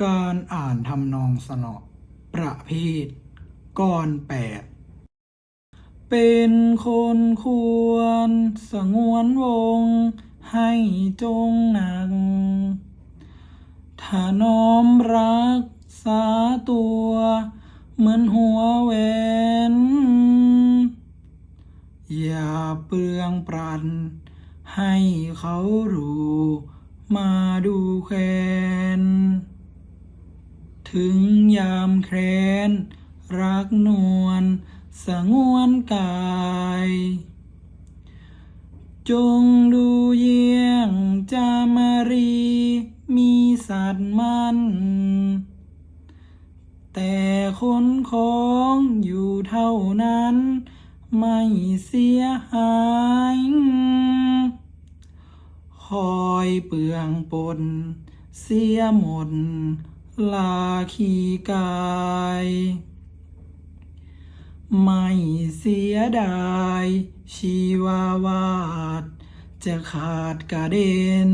การอ่านทำนองสนอประเภทก่อนแปดเป็นคนควร สงวนวง ให้จงหนักถ้าน้อมรักษาตัว เหมือนหัวแหวนอย่าเปลืองปรัน ให้เขารู้ มาดูแคน ถึงยามแค้น รักนวลสงวนกาย จงดูเยี่ยงจามารี มีสัตว์มันแต่คนของอยู่เท่านั้น ไม่เสียหาย คอยเปลืองปน เสียหมด ลาขีกาย ไม่เสียดาย ชีวาวาด จะขาดกระเด็น